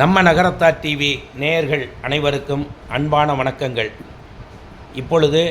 நம்ம நகரத்தார் டிவி நேயர்கள் அனைவருக்கும் அன்பான வணக்கங்கள். இப்பொழுது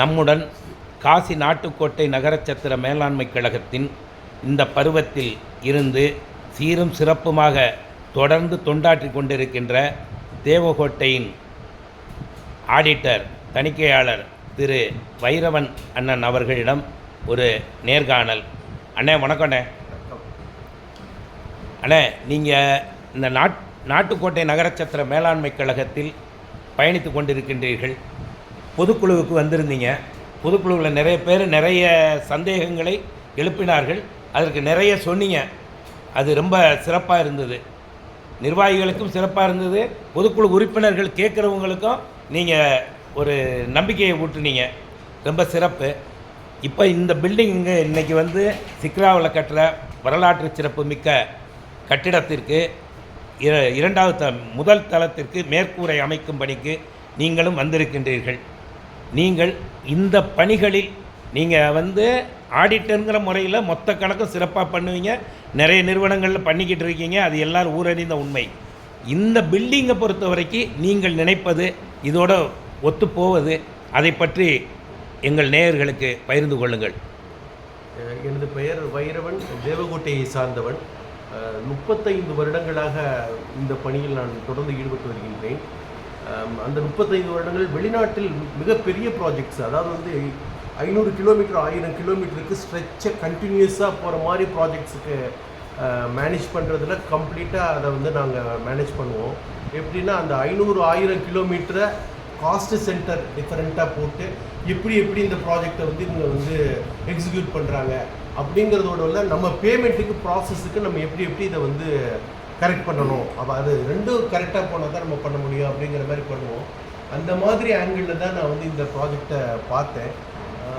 நம்முடன் காசி நாட்டுக்கோட்டை நகரச்சத்திர மேலாண்மை கழகத்தின் இந்த பருவத்தில் இருந்து சீரும் சிறப்புமாக தொடர்ந்து தொண்டாற்றி கொண்டிருக்கின்ற தேவகோட்டையின் ஆடிட்டர் தணிக்கையாளர் திரு வைரவன் அண்ணன் அவர்களிடம் ஒரு நேர்காணல். அண்ணே வணக்கண்ணே. அண்ணே நீங்கள் இந்த நாட் நாட்டுக்கோட்டை நகரச்சத்திர மேலாண்மை கழகத்தில் பயணித்து கொண்டிருக்கின்றீர்கள். பொதுக்குழுவுக்கு வந்திருந்தீங்க. பொதுக்குழுவில் நிறைய பேர் நிறைய சந்தேகங்களை எழுப்பினார்கள். அதற்கு நிறைய சொன்னீங்க. அது ரொம்ப சிறப்பாக இருந்தது. நிர்வாகிகளுக்கும் சிறப்பாக இருந்தது. பொதுக்குழு உறுப்பினர்கள் கேட்குறவங்களுக்கும் நீங்கள் ஒரு நம்பிக்கையை ஊட்டுனீங்க. ரொம்ப சிறப்பு. இப்போ இந்த பில்டிங்கு இன்றைக்கி வந்து சிக்ராவில் கட்டுற வரலாற்று சிறப்பு மிக்க கட்டிடத்திற்கு இரண்டாவது த முதல் தளத்திற்கு மேற்கூரை அமைக்கும் பணிக்கு நீங்களும் வந்திருக்கின்றீர்கள். நீங்கள் இந்த பணிகளில் நீங்கள் வந்து ஆடிட்டருங்கிற முறையில் மொத்த கணக்கும் சிறப்பாக பண்ணுவீங்க. நிறைய நிறுவனங்களில் பண்ணிக்கிட்டு இருக்கீங்க. அது எல்லாரும் ஊரறிந்த உண்மை. இந்த பில்டிங்கை பொறுத்த வரைக்கும் நீங்கள் நினைப்பது இதோட ஒத்துப்போவது அதை பற்றி எங்கள் நேயர்களுக்கு பகிர்ந்து கொள்ளுங்கள். எனது பெயர் வைரவன் தேவகோட்டையை சார்ந்தவன். முப்பத்தைந்து வருடங்களாக இந்த பணியில் நான் தொடர்ந்து ஈடுபட்டு வருகின்றேன். அந்த முப்பத்தைந்து வருடங்கள் வெளிநாட்டில் மிகப்பெரிய ப்ராஜெக்ட்ஸ் அதாவது வந்து ஐநூறு கிலோமீட்டர் ஆயிரம் கிலோமீட்டருக்கு ஸ்ட்ரெச்சை கண்டினியூஸாக போகிற மாதிரி ப்ராஜெக்ட்ஸுக்கு மேனேஜ் பண்ணுறதுல கம்ப்ளீட்டாக அதை வந்து நாங்கள் மேனேஜ் பண்ணுவோம். எப்படின்னா அந்த ஐநூறு ஆயிரம் கிலோமீட்டரை காஸ்ட் சென்டர் டிஃப்ரெண்ட்டாக போட்டு எப்படி எப்படி இந்த ப்ராஜெக்டை வந்து இவங்க வந்து எக்ஸிக்யூட் பண்ணுறாங்க அப்படிங்கிறதோட உள்ள நம்ம பேமெண்ட்டுக்கு ப்ராசஸுக்கு நம்ம எப்படி எப்படி இதை வந்து கரெக்ட் பண்ணணும்? அப்போ அது ரெண்டும் கரெக்டாக போனால் தான் நம்ம பண்ண முடியும் அப்படிங்கிற மாதிரி பண்ணுவோம். அந்த மாதிரி ஆங்கிளில் தான் நான் வந்து இந்த ப்ராஜெக்டை பார்த்தேன்.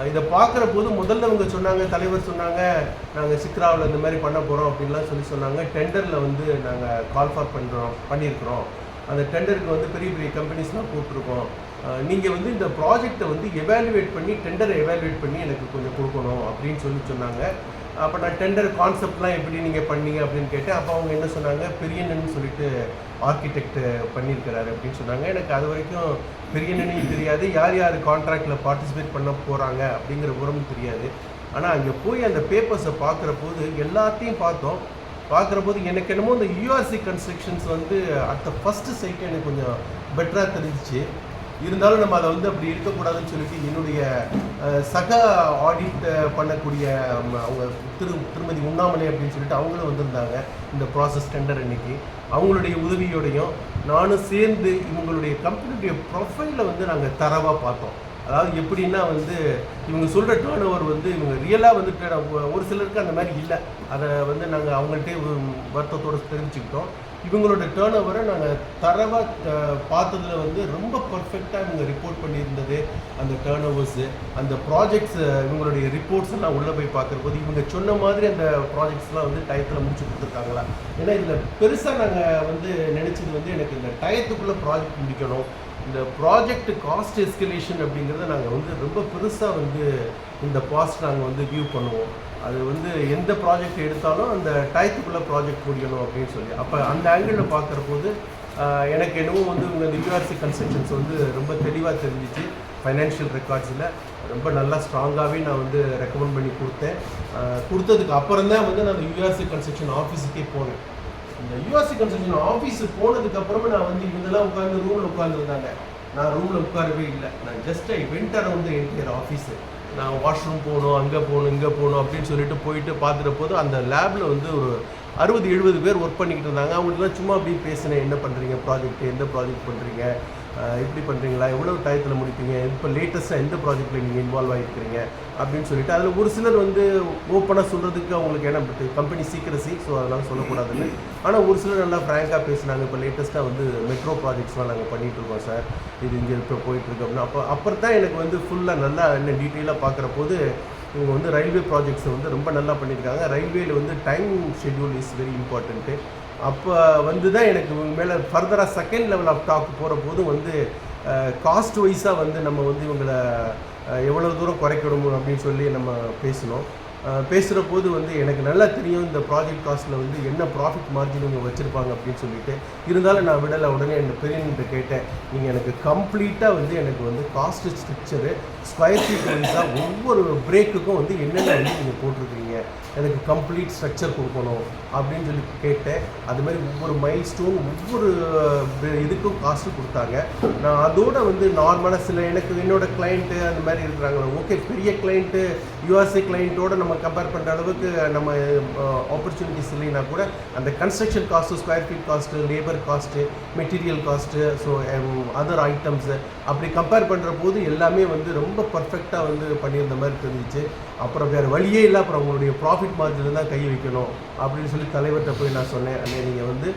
இதை பார்க்குற போது முதல்ல அவங்க சொன்னாங்க தலைவர் சொன்னாங்க நாங்கள் சிக்ராவில் இந்த மாதிரி பண்ண போகிறோம் அப்படின்லாம் சொல்லி சொன்னாங்க. டெண்டரில் வந்து நாங்கள் கால் ஃபார் பண்ணுறோம் பண்ணியிருக்கிறோம். அந்த டெண்டருக்கு வந்து பெரிய பெரிய கம்பெனிஸ்லாம் கூப்பிட்ருக்கோம் நீங்கள் வந்து இந்த ப்ராஜெக்டை வந்து எவாலுவேட் பண்ணி டெண்டரை எவாலுவேட் பண்ணி எனக்கு கொஞ்சம் கொடுக்கணும் அப்படின்னு சொல்லி சொன்னாங்க. அப்போ நான் டெண்டர் கான்செப்ட்லாம் எப்படி நீங்கள் பண்ணீங்க அப்படின்னு கேட்டேன் அப்போ அவங்க என்ன சொன்னாங்க? பெரியண்ணன் சொல்லிட்டு ஆர்கிடெக்ட் பண்ணியிருக்கிறாரு அப்படின்னு சொன்னாங்க. எனக்கு அது வரைக்கும் பெரியண்ணனையும் தெரியாது. யார் யார் கான்ட்ராக்டில் பார்ட்டிசிபேட் பண்ண போகிறாங்க அப்படிங்கிற உரமும் தெரியாது. ஆனால் அங்கே போய் அந்த பேப்பர்ஸை பார்க்குற போது எல்லாத்தையும் பார்த்தோம். பார்க்குற போது எனக்கு என்னமோ இந்த யூஆர்சி கன்ஸ்ட்ரக்ஷன்ஸ் வந்து அடுத்த ஃபஸ்ட்டு சைட்டு எனக்கு கொஞ்சம் பெட்டராக தெரிஞ்சிச்சு. இருந்தாலும் நம்ம அதை வந்து அப்படி இருக்கக்கூடாதுன்னு சொல்லிட்டு என்னுடைய சக ஆடிட் பண்ணக்கூடிய அவங்க திரு திருமதி உண்ணாமலை அப்படின்னு சொல்லிட்டு அவங்களும் வந்திருந்தாங்க இந்த ப்ராசஸ் டெண்டர் அன்னைக்கு. அவங்களுடைய உதவியோடையும் நானும் சேர்ந்து இவங்களுடைய கம்பெனியுடைய ப்ரொஃபைலை வந்து நாங்கள் தரவாக பார்த்தோம். அதாவது எப்படின்னா வந்து இவங்க சொல்கிற டேர்ன் ஓவர் வந்து இவங்க ரியலாக வந்து ஒரு சிலருக்கு அந்த மாதிரி இல்லை. அதை வந்து நாங்கள் அவங்கள்ட்டே வருத்தத்தோடு தெரிவிச்சுக்கிட்டோம். இவங்களோட டேர்ன் ஓவரை நாங்கள் தரவாக பார்த்ததுல வந்து ரொம்ப பர்ஃபெக்டாக இவங்க ரிப்போர்ட் பண்ணியிருந்தது. அந்த டேர்ன் ஓவர்ஸு அந்த ப்ராஜெக்ட்ஸ் இவங்களுடைய ரிப்போர்ட்ஸ் எல்லாம் உள்ளே போய் பார்க்குற போது இவங்க சொன்ன மாதிரி அந்த ப்ராஜெக்ட்ஸ்லாம் வந்து டயத்தில் முடிச்சு கொடுத்துருக்காங்களா? ஏன்னா இதில் பெருசாக நாங்கள் வந்து நினச்சது வந்து எனக்கு இந்த டயத்துக்குள்ளே ப்ராஜெக்ட் முடிக்கணும். இந்த ப்ராஜெக்ட் காஸ்ட் எஸ்கலேஷன் அப்படிங்கிறத நாங்கள் வந்து ரொம்ப பெருசாக வந்து இந்த பாஸ்ட் நாங்கள் வந்து வியூ பண்ணுவோம். அது வந்து எந்த ப்ராஜெக்ட் எடுத்தாலும் அந்த டயத்துக்குள்ளே ப்ராஜெக்ட் முடியணும் அப்படின்னு சொல்லி. அப்போ அந்த ஆங்கிளில் பார்க்குற போது எனக்கு என்னவோ வந்து இவங்க இந்த யூஆர்சி கன்ஸ்ட்ரக்ஷன்ஸ் வந்து ரொம்ப தெளிவாக தெரிஞ்சிச்சு. ஃபைனான்ஷியல் ரெக்கார்ட்ஸில் ரொம்ப நல்லா ஸ்ட்ராங்காகவே நான் வந்து ரெக்கமெண்ட் பண்ணி கொடுத்தேன். கொடுத்ததுக்கு அப்புறம் தான் வந்து நான் யூஆர்சி கன்ஸ்ட்ரக்ஷன் ஆஃபீஸுக்கே போனேன். யூஎஸ்சி கன்ஸ்ட்ரக்ஷன் ஆஃபீஸ் போனதுக்கு அப்புறமா நான் வந்து இவங்கெல்லாம் உட்காந்து ரூமில் உட்காந்துருந்தாங்க நான் ரூமில் உட்காரவே இல்லை. நான் just I went around entire office நான் வாஷ்ரூம் போகணும் அங்கே போகணும் இங்கே போகணும் அப்படின்னு சொல்லிட்டு போயிட்டு பார்த்துட்ட போது அந்த லேபில் வந்து ஒரு அறுபது எழுபது பேர் ஒர்க் பண்ணிக்கிட்டு இருந்தாங்க. அவங்களுக்குலாம் சும்மா அப்படியே பேசினேன். என்ன பண்ணுறீங்க ப்ராஜெக்ட் எந்த ப்ராஜெக்ட் பண்ணுறீங்க இப்படி பண்ணுறீங்களா எவ்வளோ டயத்தில் முடிப்பீங்க? இப்போ லேட்டஸ்ட்டாக எந்த ப்ராஜெக்ட்டில் நீங்கள் இன்வால்வ் ஆகிருக்கிறீங்க அப்படின்னு சொல்லிட்டு அதில் ஒரு சிலர் வந்து ஓப்பனாக சொல்கிறதுக்கு அவங்களுக்கு ஏன்னா கம்பெனி சீக்கிரசி ஸோ அதெல்லாம் சொல்லக்கூடாதுன்னு. ஆனால் ஒரு சிலர் நல்லா ஃப்ராங்காக பேசினாங்க. இப்போ லேட்டஸ்ட்டாக வந்து மெட்ரோ ப்ராஜெக்ட்ஸ்லாம் நாங்கள் பண்ணிகிட்டு இருக்கோம் சார் இது இங்கே இப்போ போயிட்டுருக்கு அப்படின்னு. அப்போ அப்புறம் தான் எனக்கு வந்து ஃபுல்லாக நல்லா என்ன டீட்டெயிலாக பார்க்குற போது இவங்க வந்து ரயில்வே ப்ராஜெக்ட்ஸை வந்து ரொம்ப நல்லா பண்ணியிருக்காங்க. ரயில்வேல வந்து time schedule is very important அப்போ வந்து தான் எனக்கு இவங்க மேலே ஃபர்தராக செகண்ட் லெவல் ஆஃப் டாக் போகிற போது வந்து காஸ்ட் வைஸாக வந்து நம்ம வந்து இவங்களை எவ்வளோ தூரம் குறைக்கணும் அப்படின்னு சொல்லி நம்ம பேசினோம். பேசுகிற போது வந்து எனக்கு நல்லா தெரியும் இந்த ப்ராஜெக்ட் காஸ்ட்டில் வந்து என்ன ப்ராஃபிட் மார்ஜின் இவங்க வச்சுருப்பாங்க அப்படின்னு சொல்லிட்டு. இருந்தாலும் நான் விடலை உடனே என் பெரியன்கிட்ட கேட்டேன். நீங்கள் எனக்கு கம்ப்ளீட்டாக வந்து எனக்கு வந்து காஸ்ட் ஸ்ட்ரக்சரு ஸ்கொயர் ஃபீட் வைஸாக ஒவ்வொரு பிரேக்குக்கும் வந்து என்னென்ன வந்து நீங்கள் போட்டிருக்கீங்க? எனக்கு கம்ப்ளீட் ஸ்ட்ரக்சர் கொடுக்கணும் அப்படின்னு சொல்லி கேட்டேன். அது மாதிரி ஒவ்வொரு மைல் ஸ்டோன் ஒவ்வொரு இதுக்கும் காஸ்ட்டு கொடுத்தாங்க. நான் அதோட வந்து நார்மலாக சில எனக்கு என்னோடய கிளைண்ட்டு அந்த மாதிரி இருக்கிறாங்களா? ஓகே பெரிய கிளைண்ட்டு யூஎஸ்ஏ கிளைண்ட்டோடு நம்ம கம்பேர் பண்ணுற அளவுக்கு நம்ம ஆப்பர்ச்சுனிட்டிஸ் இல்லைன்னா கூட அந்த construction cost square feet cost labour cost material cost so other items அப்படி கம்பேர் பண்ணுற போது எல்லாமே வந்து ரொம்ப பர்ஃபெக்டாக வந்து பண்ணியிருந்த மாதிரி தெரிஞ்சிச்சு. அப்புறம் வேறு வழியே இல்லை. அப்புறம் உங்களுடைய ப்ராஃபிட் மார்ஜினில் தான் கை வைக்கணும் அப்படின்னு சொல்லி தலைவர்கிட்ட போய் நான் சொன்னேன். அண்ணே நீங்கள் வந்து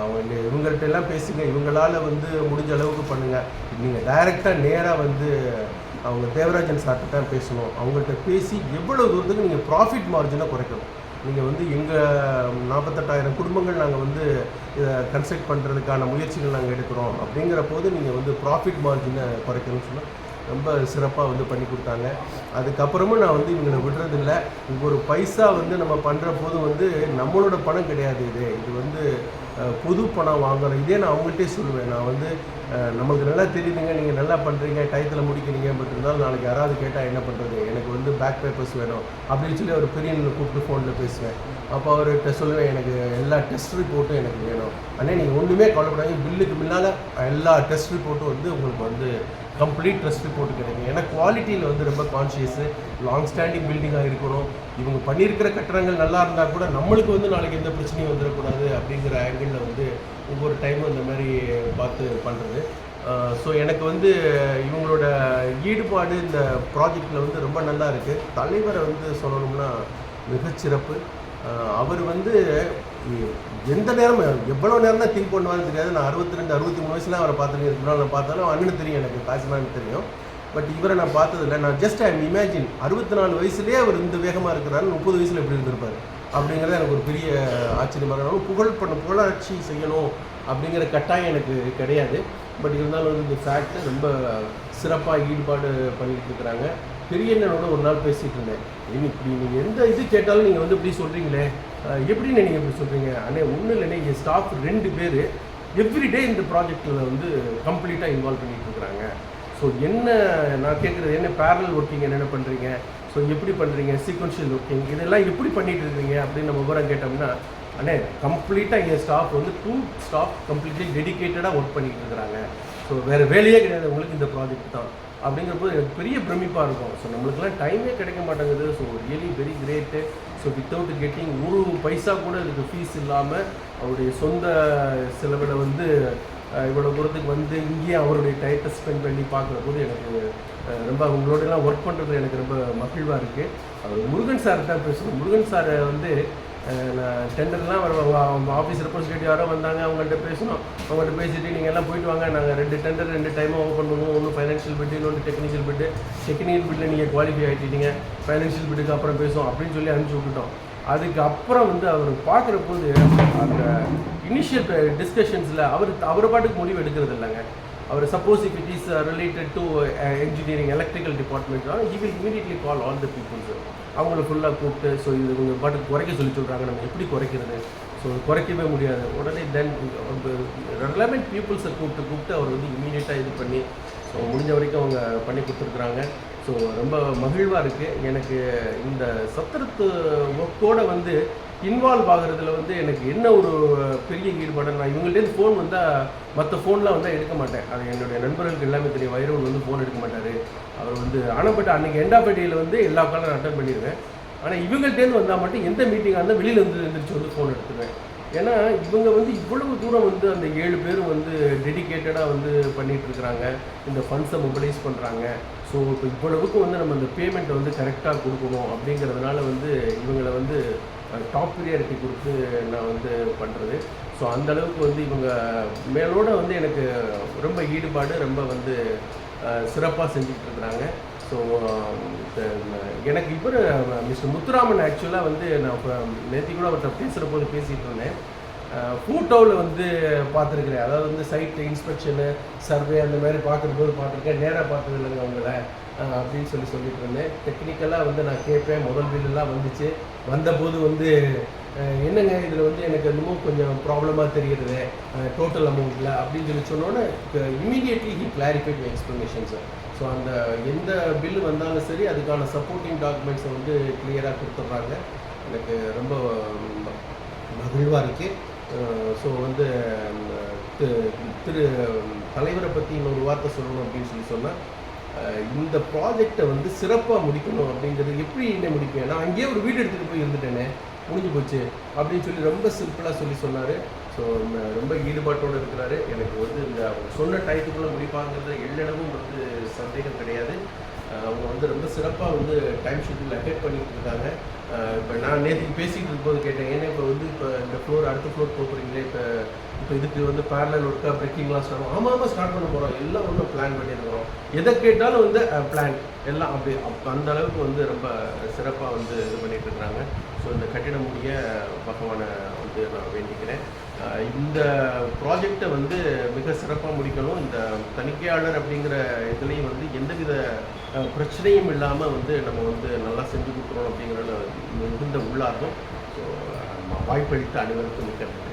அவங்க இவங்கள்ட்ட எல்லாம் பேசுங்க. இவங்களால் வந்து முடிஞ்ச அளவுக்கு பண்ணுங்கள் நீங்கள் டைரெக்டாக நேராக வந்து அவங்க தேவராஜன் சார்கிட்ட தான் பேசணும். அவங்கள்ட்ட பேசி எவ்வளோ தூரத்துக்கு நீங்கள் ப்ராஃபிட் மார்ஜினை குறைக்கணும். நீங்கள் வந்து எங்கள் நாற்பத்தெட்டாயிரம் குடும்பங்கள் நாங்கள் வந்து இதை கன்ஸ்ட்ரக்ட் பண்ணுறதுக்கான முயற்சிகள் நாங்கள் எடுக்கிறோம். அப்படிங்கிற போது நீங்கள் வந்து ப்ராஃபிட் மார்ஜினை குறைக்கணும்னு சொன்னால் ரொம்ப சிறப்பாக வந்து பண்ணி கொடுத்தாங்க. அதுக்கப்புறமும் நான் வந்து இவங்களை விடுறதில்ல. ஒரு பைசா வந்து நம்ம பண்ணுற போது வந்து நம்மளோட பணம் கிடையாது இது. இது வந்து புது பணம் வாங்கணும் இதே நான் அவங்கள்ட்டே சொல்லுவேன். நான் வந்து நமக்கு நல்லா தெரியுதுங்க. நீங்கள் நல்லா பண்ணுறீங்க டயத்தில் முடிக்கிறீங்க பட் இருந்தாலும் நாளைக்கு யாராவது கேட்டால் என்ன பண்ணுறது எனக்கு வந்து பேக் பேப்பர்ஸ் வேணும் அப்படின்னு சொல்லி அவர் பெரிய கூப்பிட்டு ஃபோனில் பேசுவேன். அப்போ அவர்கிட்ட சொல்லுவேன் எனக்கு எல்லா டெஸ்ட் ரிப்போர்ட்டும் எனக்கு வேணும். அண்ணே நீங்கள் ஒன்றுமே கவலைப்படாதீங்க. பில்லுக்கு முன்னால் எல்லா டெஸ்ட் ரிப்போர்ட்டும் வந்து உங்களுக்கு வந்து கம்ப்ளீட் ட்ரெஸ்ட் ரிப்போர்ட் கிடைக்கும். ஏன்னா குவாலிட்டியில் வந்து ரொம்ப கான்ஷியஸு லாங் ஸ்டாண்டிங் பில்டிங்காக இருக்கணும். இவங்க பண்ணியிருக்கிற கட்டடங்கள் நல்லா இருந்தால் கூட நம்மளுக்கு வந்து நாளைக்கு எந்த பிரச்சனையும் வந்துடக்கூடாது அப்படிங்கிற ஆங்கிளில் வந்து ஒவ்வொரு டைமும் இந்த மாதிரி பார்த்து பண்ணுறது ஸோ எனக்கு வந்து இவங்களோட ஈடுபாடு இந்த ப்ராஜெக்டில் வந்து ரொம்ப நல்லா இருக்குது தலைவரை வந்து சொல்லணும்னா மிகச்சிறப்பு. அவர் வந்து எந்த நேரம் எவ்வளோ நேரம் தான் திங்க் பண்ணுவான்னு தெரியாது. நான் அறுபத்தி ரெண்டு அறுபத்தி மூணு வயசுல அவரை பார்த்துட்டு முன்னால் நான் பார்த்தாலும் அண்ணன் தெரியும் எனக்கு காசிமான்னு தெரியும். பட் இவரை நான் பார்த்ததில்ல. நான் ஜஸ்ட் ஐம் இமேஜின் அறுபத்தி நாலு வயசுலேயே அவர் இந்த வேகமாக இருக்கிறாரு. முப்பது வயசில் எப்படி இருந்திருப்பார்? அப்படிங்கிறது எனக்கு ஒரு பெரிய ஆச்சரியமாக இருந்தாலும் புகழ் பண்ண புகழாட்சி செய்யணும் அப்படிங்கிற கட்டாயம் எனக்கு கிடையாது. பட் இருந்தாலும் வந்து இந்த ஃபேக்ட் ரொம்ப சிறப்பாக ஈடுபாடு பண்ணிட்டு இருக்கிறாங்க. பெரியண்ணனோட ஒரு நாள் பேசிகிட்டு இருந்தேன். ஏங்க இப்படி நீங்கள் எந்த இது கேட்டாலும் நீங்கள் வந்து இப்படி சொல்கிறீங்களே எப்படின்னு நீங்கள் இப்படி சொல்கிறீங்க அண்ணே ஒன்றும் இல்லைண்ணே. என் ஸ்டாஃப் ரெண்டு பேர் எவ்ரிடே இந்த ப்ராஜெக்டில் வந்து கம்ப்ளீட்டாக இன்வால்வ் பண்ணிகிட்டு இருக்கிறாங்க. ஸோ என்ன நான் கேட்குறது என்ன பேரல் ஒர்க்கிங் என்னென்ன பண்ணுறீங்க ஸோ எப்படி பண்ணுறீங்க சீக்வன்ஷியல் ஒர்க்கிங் இதெல்லாம் எப்படி பண்ணிட்டு இருக்கீங்க அப்படின்னு நம்ம விவரம் கேட்டோம்னா அண்ணே கம்ப்ளீட்டாக என் ஸ்டாஃப் வந்து டூ ஸ்டாஃப் கம்ப்ளீட்லி டெடிகேட்டடாக ஒர்க் பண்ணிகிட்டு இருக்கிறாங்க. ஸோ வேறு வேலையே கிடையாது. உங்களுக்கு இந்த ப்ராஜெக்ட் தான். அப்படிங்கிறப்போ எனக்கு பெரிய பிரமிப்பாக இருக்கும். ஸோ நம்மளுக்கெல்லாம் டைமே கிடைக்க மாட்டேங்குது. So really very great so without getting ஒரு பைசா கூட இதுக்கு ஃபீஸ் இல்லாமல் அவருடைய சொந்த செலவில் வந்து இவ்வளோ தூரத்துக்கு வந்து இங்கேயே அவருடைய டயத்தை ஸ்பெண்ட் பண்ணி பார்க்குற போது எனக்கு ரொம்ப அவங்களோடலாம் ஒர்க் பண்ணுறது எனக்கு ரொம்ப மகிழ்வாக இருக்குது அவர் முருகன் சார் தான் பேசணும் முருகன் சாரை வந்து நான் டெண்டர்லாம் வருவாங்க ஆஃபீஸ் ரெப்ரஸன்டேட்டிவ் யாரோ வந்தாங்க அவங்கள்ட்ட பேசணும். அவங்கள்ட்ட பேசிட்டு நீங்கள் எல்லாம் போயிட்டு வாங்க. நாங்கள் ரெண்டு டெண்டர் ரெண்டு டைமும் ஓப்பன் பண்ணுவோம். ஒன்று ஃபைனான்ஷியல் பிட்டு இன்னொன்று டெக்னிக்கல் பிட்டு டெக்னிக்கல் பிட்டில் நீங்கள் குவாலிஃபை ஆகிட்டீங்க ஃபைனான்ஷியல் பிட்டுக்கு அப்புறம் பேசுவோம். அப்படின்னு சொல்லி அனுப்பிச்சி விட்டுட்டோம். அதுக்கப்புறம் வந்து அவர் பார்க்குற போது அந்த இனிஷியல் டிஸ்கஷன்ஸில் அவர் அவர் பாட்டுக்கு முடிவு எடுக்கிறது இல்லைங்க. அவர் suppose if it is related to engineering electrical டிபார்ட்மெண்ட்னா he will immediately call all the peoples அவங்கள ஃபுல்லாக கூப்பிட்டு ஸோ இது இவங்க பாட்டுக்கு குறைக்க சொல்லி சொல்கிறாங்க நம்ம எப்படி குறைக்கிறது? ஸோ குறைக்கவே முடியாது. உடனே தென் ரெலவெண்ட் பீப்புள்ஸை கூப்பிட்டு கூப்பிட்டு அவர் வந்து இமீடியட்டாக இது பண்ணி ஸோ முடிஞ்ச வரைக்கும் அவங்க பண்ணி கொடுத்துருக்குறாங்க. ஸோ ரொம்ப மகிழ்வாக இருக்குது எனக்கு இந்த சத்திரத்து ஒர்க்கோடு வந்து இன்வால்வ் ஆகுறதுல வந்து எனக்கு என்ன ஒரு பெரிய ஈடுபாடு? நான் இவங்கள்டேருந்து ஃபோன் வந்தால் மற்ற ஃபோன்லாம் வந்தால் எடுக்க மாட்டேன். அது என்னுடைய நண்பர்களுக்கு எல்லாமே தெரியும். வைரவன் வந்து ஃபோன் எடுக்க மாட்டார். அவர் வந்து ஆனால் பட் அன்றைக்கி எண்டாப்பேட்டையில் வந்து எல்லா காலம் நான் அட்டன் பண்ணிடுவேன் ஆனால் இவங்கள்ட்டேருந்து வந்தால் மட்டும் எந்த மீட்டிங்காக இருந்தால் வெளியில் வந்து எழுந்திரிச்சு வந்து ஃபோன் எடுத்துவேன் ஏன்னா இவங்க வந்து இவ்வளவு தூரம் வந்து அந்த ஏழு பேரும் வந்து டெடிகேட்டடாக வந்து பண்ணிகிட்டு இருக்கிறாங்க. இந்த ஃபண்ட்ஸை மொபிலைஸ் பண்ணுறாங்க ஸோ இப்போ இவ்வளவுக்கு வந்து நம்ம இந்த பேமெண்ட்டை வந்து கரெக்டாக கொடுக்கணும் அப்படிங்கிறதுனால வந்து இவங்களை வந்து டாப் ப்ரியாரிட்டி கொடுத்து நான் வந்து பண்ணுறது ஸோ அந்த அளவுக்கு வந்து இவங்க மேலோட வந்து எனக்கு ரொம்ப ஈடுபாடு ரொம்ப வந்து சிறப்பாக செஞ்சுட்டு இருக்கிறாங்க. ஸோ எனக்கு இவர் மிஸ்டர் முத்துராமன் ஆக்சுவலாக வந்து நான் இப்போ நேற்று கூட அவர்கிட்ட பேசுகிற போது பேசிகிட்டு இருந்தேன் ஃபோட்டோவில் வந்து பார்த்துருக்குறேன். அதாவது வந்து சைட்டு இன்ஸ்பெக்ஷனு சர்வே அந்த மாதிரி பார்க்கும்போது பார்த்துருக்கேன். நேராக பார்த்தது இல்லைங்க அவங்கள. அப்படின்னு சொல்லி சொல்லிட்டு இருந்தேன். டெக்னிக்கலாக வந்து நான் கேட்பேன். முதல் பில்லெல்லாம் வந்துச்சு. வந்தபோது வந்து என்னங்க இதில் வந்து எனக்கு என்னமோ கொஞ்சம் ப்ராப்ளமாக தெரிகிறது டோட்டல் அமௌண்ட்டில் அப்படின்னு சொல்லி சொன்னோன்னே immediately he clarified sir so அந்த எந்த பில்லு வந்தாலும் சரி அதுக்கான சப்போர்ட்டிங் டாக்குமெண்ட்ஸை வந்து கிளியராக கொடுத்துட்றாங்க. எனக்கு ரொம்ப மகிழ்வாக இருக்குது ஸோ வந்து திரு திரு தலைவரை பற்றி இன்னொரு வார்த்தை சொல்லணும் அப்படின்னு சொல்லி சொன்னால் இந்த ப்ராஜெக்டை வந்து சிறப்பாக முடிக்கணும் அப்படிங்கிறது எப்படி என்ன முடிப்பேன் நான் அங்கேயே ஒரு வீடு எடுத்துகிட்டு போய் இருந்துட்டேனே முடிஞ்சு போச்சு அப்படின்னு சொல்லி ரொம்ப சிம்பிளாக சொல்லி சொன்னார். ஸோ ரொம்ப ஈடுபாட்டோடு இருக்கிறாரு. எனக்கு வந்து இந்த சொன்ன டயத்துக்குள்ளே முடிப்பாங்கிறது எல்லளவும் வந்து சந்தேகம் கிடையாது. அவங்க வந்து ரொம்ப சிறப்பாக வந்து டைம் ஷெட்யூல் அட்டெட் பண்ணிட்டு இருக்காங்க. இப்போ நான் நேற்றுக்கு பேசிகிட்டு இருக்கும்போது கேட்டேன் ஏன்னா இப்போ வந்து இப்போ இந்த ஃப்ளோர் அடுத்த ஃப்ளோர் போகிறீங்களே இப்போ இப்போ இதுக்கு வந்து பேரலல் ஒர்க்காக பிரேக்கிங்லாம் ஸ்டார்ட் ஆமாம் ஆமாம் ஸ்டார்ட் பண்ண போகிறோம் எல்லாம் ஒன்றும் பிளான் பண்ணியிருக்கிறோம் எதை கேட்டாலும் வந்து பிளான் எல்லாம் அப்படி அப்போ அந்த அளவுக்கு வந்து ரொம்ப சிறப்பாக வந்து இது பண்ணிட்டு இருக்கிறாங்க ஸோ இந்த கட்டிடம் முடிய பகவானை வந்து நான் வேண்டிக்கிறேன். இந்த ப்ராஜெக்டை வந்து மிக சிறப்பாக முடிக்கணும். இந்த தணிக்கையாளர் அப்படிங்கிற இதுலேயும் வந்து எந்தவித பிரச்சனையும் இல்லாமல் வந்து நம்ம வந்து நல்லா செஞ்சு கொடுக்குறோம் அப்படிங்கிறதுல மிகுந்த உள்ளார்த்தம் ஸோ வாய்ப்பளித்த அனைவருக்கும் மிக்க நன்றி.